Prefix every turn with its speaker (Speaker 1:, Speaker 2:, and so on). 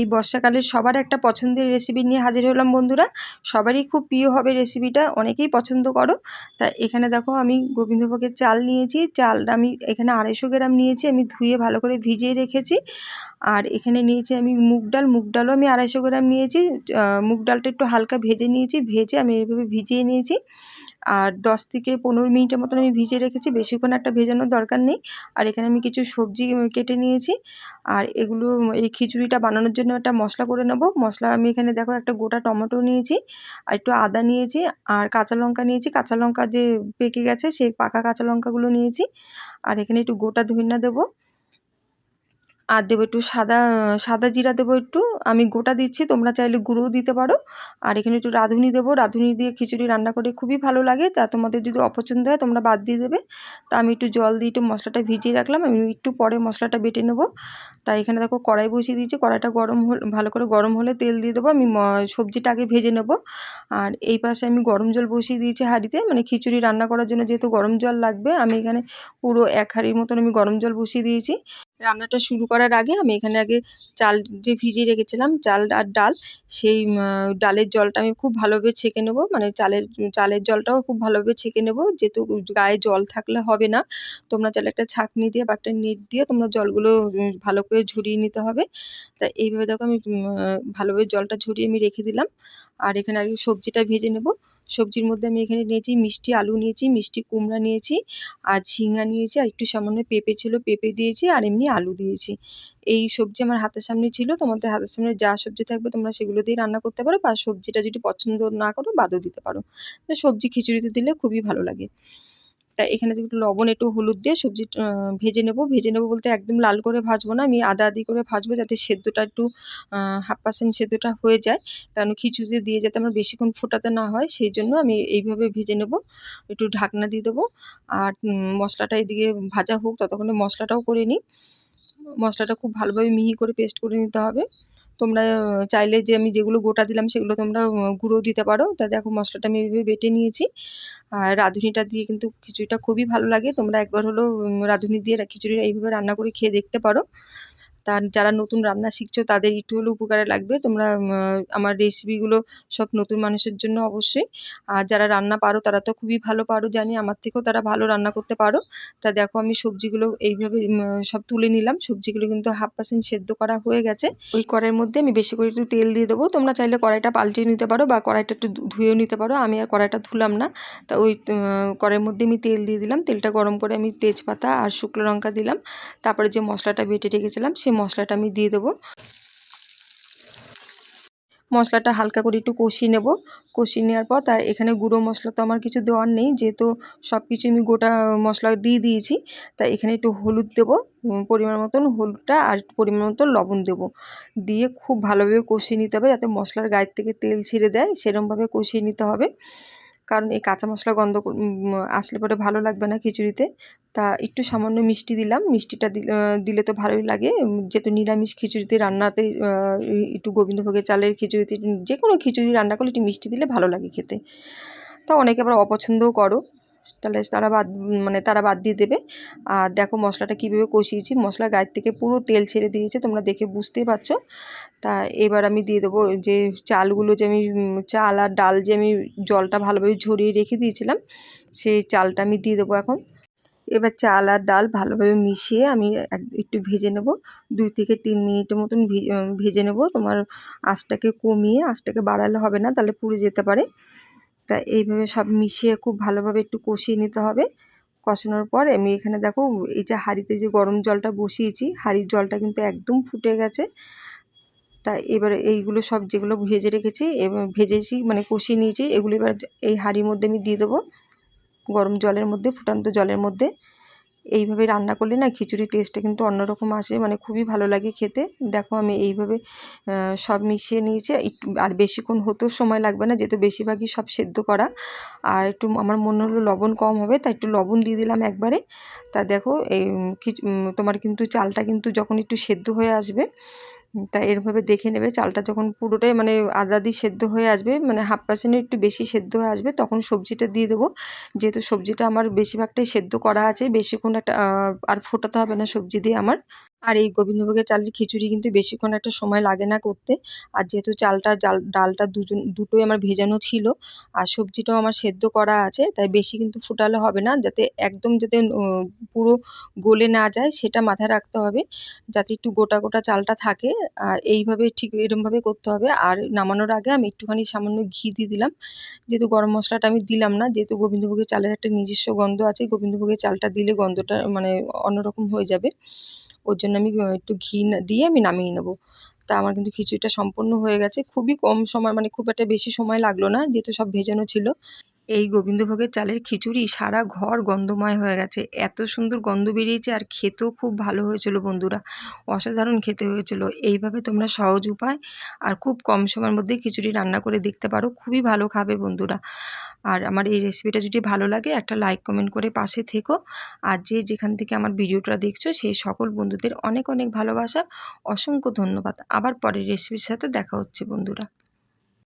Speaker 1: এই বর্ষাকালের সবার একটা পছন্দের রেসিপি নিয়ে হাজির হলাম বন্ধুরা। সবারই খুব প্রিয় হবে রেসিপিটা অনেকেই পছন্দ করো। তা এখানে দেখো আমি গোবিন্দভোগের চাল নিয়েছি, চালটা আমি এখানে আড়াইশো গ্রাম নিয়েছি, আমি ধুয়ে ভালো করে ভিজিয়ে রেখেছি। আর এখানে নিয়েছি আমি মুগ ডাল, মুগ ডালও আমি আড়াইশো গ্রাম নিয়েছি। মুগ ডালটা একটু হালকা ভেজে নিয়েছি, ভেজে আমি এভাবে ভিজিয়ে নিয়েছি। আর দশ থেকে পনেরো মিনিটের মতন আমি ভিজিয়ে রেখেছি। বেশিক্ষণ একটা ভেজানোর দরকার নেই। আর এখানে আমি কিছু সবজি কেটে নিয়েছি। আর এগুলো এই খিচুড়িটা বানানোর জন্য একটা মশলা করে নেব। মশলা আমি এখানে দেখো একটা গোটা টমেটো নিয়েছি, আর একটু আদা নিয়েছি, আর কাঁচা লঙ্কা নিয়েছি। কাঁচা লঙ্কা যে পেকে গেছে, সেই পাকা কাঁচা লঙ্কাগুলো নিয়েছি। আর এখানে একটু গোটা ধনিয়া দেবো। আর দেবো একটু সাদা সাদা জিরা দেবো একটু। আমি গোটা দিচ্ছি, তোমরা চাইলে গুঁড়োও দিতে পারো। আর এখানে একটু রাঁধুনি দেবো। রাঁধুনি দিয়ে খিচুড়ি রান্না করে খুবই ভালো লাগে। তা তোমাদের যদি অপছন্দ হয়, তোমরা বাদ দিয়ে দেবে। তা আমি একটু জল দিয়ে একটু মশলাটা ভিজিয়ে রাখলাম। আমি একটু পরে মশলাটা বেটে নেব। তাই এখানে দেখো কড়াই বসিয়ে দিয়েছি। কড়াইটা গরম হলে, ভালো করে গরম হলে তেল দিয়ে দেবো। আমি সবজিটা আগে ভেজে নেব। আর এই পাশে আমি গরম জল বসিয়ে দিয়েছি হাঁড়িতে। মানে খিচুড়ি রান্না করার জন্য যেহেতু গরম জল লাগবে, আমি এখানে পুরো এক হাঁড়ির মতন আমি গরম জল বসিয়ে দিয়েছি। রান্নাটা শুরু করার আগে আমি এখানে আগে চাল যে ভিজিয়ে রেখেছিলাম, চাল আর ডাল, সেই ডালের জলটা আমি খুব ভালোভাবে ছেঁকে নেব। মানে চালের চালের জলটাও খুব ভালোভাবে ছেঁকে নেব। যেহেতু গায়ে জল থাকলে হবে না, তোমরা চালে একটা ছাঁকনি দিয়ে বা একটা নেট দিয়ে তোমরা জলগুলো ভালো করে ঝরিয়ে নিতে হবে। তা এইভাবে দেখো আমি ভালোভাবে জলটা ঝরিয়ে আমি রেখে দিলাম। আর এখানে আগে সবজিটা ভেজে নেব। সবজির মধ্যে আমি এখানে নিয়েছি মিষ্টি, আলু নিয়েছি, মিষ্টি কুমড়া নিয়েছি, আর ঝিঙা নিয়েছি, আর একটু সামান্য পেঁপে ছিল, পেঁপে দিয়েছি, আর এমনি আলু দিয়েছি। এই সবজি আমার হাতের সামনে ছিল, তোমাদের হাতের সামনে যা সবজি থাকবে তোমরা সেগুলো দিয়ে রান্না করতে পারো, বা সবজিটা যদি পছন্দ না করো, বাদও দিতে পারো। সবজি খিচুড়িতে দিলে খুবই ভালো লাগে। তাই এখানে একটু লবণ, একটু হলুদ দিয়ে সবজি ভেজে নেব। ভেজে নেব বলতে একদম লাল করে ভাজবো না, আমি আদা আদি করে ভাজবো যাতে সেদ্ধটা একটু হাফ পার্সেন্ট সেদ্ধটা হয়ে যায়। কারণ খিচুড়িতে দিয়ে যাতে আমার বেশিক্ষণ ফোটাতে না হয়, সেই জন্য আমি এইভাবে ভেজে নেব। একটু ঢাকনা দিয়ে দেবো। আর মশলাটা এদিকে ভাজা হোক, ততক্ষণে মশলাটাও করে নিই। মশলাটা খুব ভালোভাবে মিহি করে পেস্ট করে নিতে হবে। তোমরা চাইলে যে আমি যেগুলো গোটা দিলাম সেগুলো তোমরা গুঁড়ো দিতে পারো। তা দেখো মশলাটা আমি এভাবে বেটে নিয়েছি। আর রাঁধুনিটা দিয়ে কিন্তু খিচুড়িটা খুবই ভালো লাগে। তোমরা একবার হলো রাঁধুনি দিয়ে খিচুড়ি এইভাবে রান্না করে খেয়ে দেখতে পারো। তা যারা নতুন রান্না শিখছো তাদের একটু হলেও উপকারে লাগবে। তোমরা আমার রেসিপিগুলো সব নতুন মানুষের জন্য অবশ্যই। আর যারা রান্না পারো তারা তো খুবই ভালো পারো, জানি আমার থেকেও তারা ভালো রান্না করতে পারো। তা দেখো আমি সবজিগুলো এইভাবে সব তুলে নিলাম। সবজিগুলো কিন্তু হাফ পার্সেন্ট সেদ্ধ করা হয়ে গেছে। ওই কড়াইয়ের মধ্যে আমি বেশি করে একটু তেল দিয়ে দেবো। তোমরা চাইলে কড়াইটা পাল্টিয়ে নিতে পারো বা কড়াইটা একটু ধুয়েও নিতে পারো। আমি আর কড়াইটা ধুলাম না। তা ওই কড়াইয়ের মধ্যে আমি তেল দিয়ে দিলাম। তেলটা গরম করে আমি তেজপাতা আর শুকনো লঙ্কা দিলাম। তারপরে যে মশলাটা বেটে রেখেছিলাম সেই মশলাটা আমি দিয়ে দেবো। মশলাটা হালকা করে একটু কষিয়ে নেব। কষিয়ে নেওয়ার পর তা এখানে গুঁড়ো মশলা তো আমার কিছু দেওয়ার নেই। যেহেতু সব কিছু আমি গোটা মশলা দিয়ে দিয়েছি তাই এখানে একটু হলুদ দেবো। পরিমাণ মতন হলুদটা আর পরিমাণ মতন লবণ দেবো। দিয়ে খুব ভালোভাবে কষিয়ে নিতে হবে যাতে মশলার গায়ের থেকে তেল ছিঁড়ে দেয় সেরমভাবে কষিয়ে নিতে হবে। কারণ এই কাঁচা মশলা গন্ধ আসলে পরে ভালো লাগবে না খিচুড়িতে। তা একটু সামান্য মিষ্টি দিলাম। মিষ্টিটা দিলে তো ভালোই লাগে। যেহেতু নিরামিষ খিচুড়িতে রান্নাতে একটু গোবিন্দভোগের চালের খিচুড়িতে যে কোনো খিচুড়ি রান্না করলে একটু মিষ্টি দিলে ভালো লাগে খেতে। তা অনেকে আবার অপছন্দও করো। তাহলে তারা বাদ মানে তারা বাদ দিয়ে দেবে। আর দেখো মশলাটা কীভাবে কষিয়েছি। মশলা গায়ের থেকে পুরো তেল ছেড়ে দিয়েছে, তোমরা দেখে বুঝতেই পারছ। তা এবার আমি দিয়ে দেবো যে চালগুলো যে আমি চাল আর ডাল যে আমি জলটা ভালোভাবে ঝরিয়ে রেখে দিয়েছিলাম, সেই চালটা আমি দিয়ে দেবো এখন। এবার চাল আর ডাল ভালোভাবে মিশিয়ে আমি এক- একটু ভেজে নেব। দুই থেকে তিন মিনিটের মতন ভেজে নেব। তোমার আঁচটাকে কমিয়ে আঁচটাকে বাড়ালে হবে না, তাহলে পুড়ে যেতে পারে। তা এইভাবে সব মিশিয়ে খুব ভালোভাবে একটু কষিয়ে নিতে হবে। কষানোর পর আমি এখানে দেখো এই যে হাঁড়িতে যে গরম জলটা বসিয়েছি, হাঁড়ির জলটা কিন্তু একদম ফুটে গেছে। তা এবারে এইগুলো সব যেগুলো ভেজে রেখেছি এবং ভেজেছি মানে কষিয়ে নিয়েছি, এগুলো এবার এই হাঁড়ির মধ্যে আমি দিয়ে দেবো। গরম জলের মধ্যে, ফুটান্ত জলের মধ্যে। এইভাবে রান্না করলে না খিচুড়ির টেস্টটা কিন্তু অন্যরকম আসে মানে খুবই ভালো লাগে খেতে। দেখো আমি এইভাবে সব মিশিয়ে নিয়েছি। একটু, আর বেশিক্ষণ হতেও সময় লাগবে না, যেহেতু বেশিরভাগই সব সেদ্ধ করা। আর একটু, আমার মনে হলো লবণ কম হবে, তাই একটু লবণ দিয়ে দিলাম একবারে। তা দেখো, এই তোমার কিন্তু চালটা কিন্তু যখন একটু সেদ্ধ হয়ে আসবে তা এরভাবে দেখে নেবে। চালটা যখন পুরোটাই মানে আদা দিয়ে সেদ্ধ হয়ে আসবে মানে হাফ পার্সেন্টের একটু বেশি সেদ্ধ হয়ে আসবে, তখন সবজিটা দিয়ে দেবো। যেহেতু সবজিটা আমার বেশিরভাগটাই সেদ্ধ করা আছে, বেশিক্ষণ একটা আর ফোটাতে হবে না সবজি দিয়ে আমার। আর এই গোবিন্দভোগের চালের খিচুড়ি কিন্তু বেশিক্ষণ একটা সময় লাগে না করতে। আর যেহেতু চালটা, জাল, ডালটা দুজন, দুটোই আমার ভেজানো ছিল, আর সবজিটাও আমার সেদ্ধ করা আছে, তাই বেশি কিন্তু ফুটালে হবে না। যাতে একদম যাতে পুরো গলে না যায়, সেটা মাথায় রাখতে হবে। যাতে একটু গোটা গোটা চালটা থাকে, আর এইভাবে ঠিক এরমভাবে করতে হবে। আর নামানোর আগে আমি একটুখানি সামান্য ঘি দিয়ে দিলাম। যেহেতু গরম মশলাটা আমি দিলাম না, যেহেতু গোবিন্দভোগের চালের একটা নিজস্ব গন্ধ আছে, গোবিন্দভোগের চালটা দিলে গন্ধটা মানে অন্যরকম হয়ে যাবে। ওর জন্য আমি একটু ঘি দিয়ে আমি নামিয়ে নেব। তা আমার কিন্তু খিচুড়িটা সম্পূর্ণ হয়ে গেছে। খুবই কম সময় মানে খুব একটা বেশি সময় লাগল না, যেহেতু সব ভেজানো ছিল। এই গোবিন্দভোগের চালের খিচুড়ি সারা ঘর গন্ধময় হয়ে গেছে। এত সুন্দর গন্ধ বেরিয়েছে আর খেতেও খুব ভালো হয়েছিল বন্ধুরা। অসাধারণ খেতে হয়েছিল। এইভাবে তোমরা সহজ উপায় আর খুব কম সময়ের মধ্যে খিচুড়ি রান্না করে দেখতে পারো। খুবই ভালো খাবে বন্ধুরা। আর আমার এই রেসিপিটা যদি ভালো লাগে, একটা লাইক কমেন্ট করে পাশে থেকো। আর যে যেখান থেকে আমার ভিডিওটা দেখছ, সেই সকল বন্ধুদের অনেক অনেক ভালোবাসা, অসংখ্য ধন্যবাদ। আবার পরের রেসিপির সাথে দেখা হচ্ছে বন্ধুরা।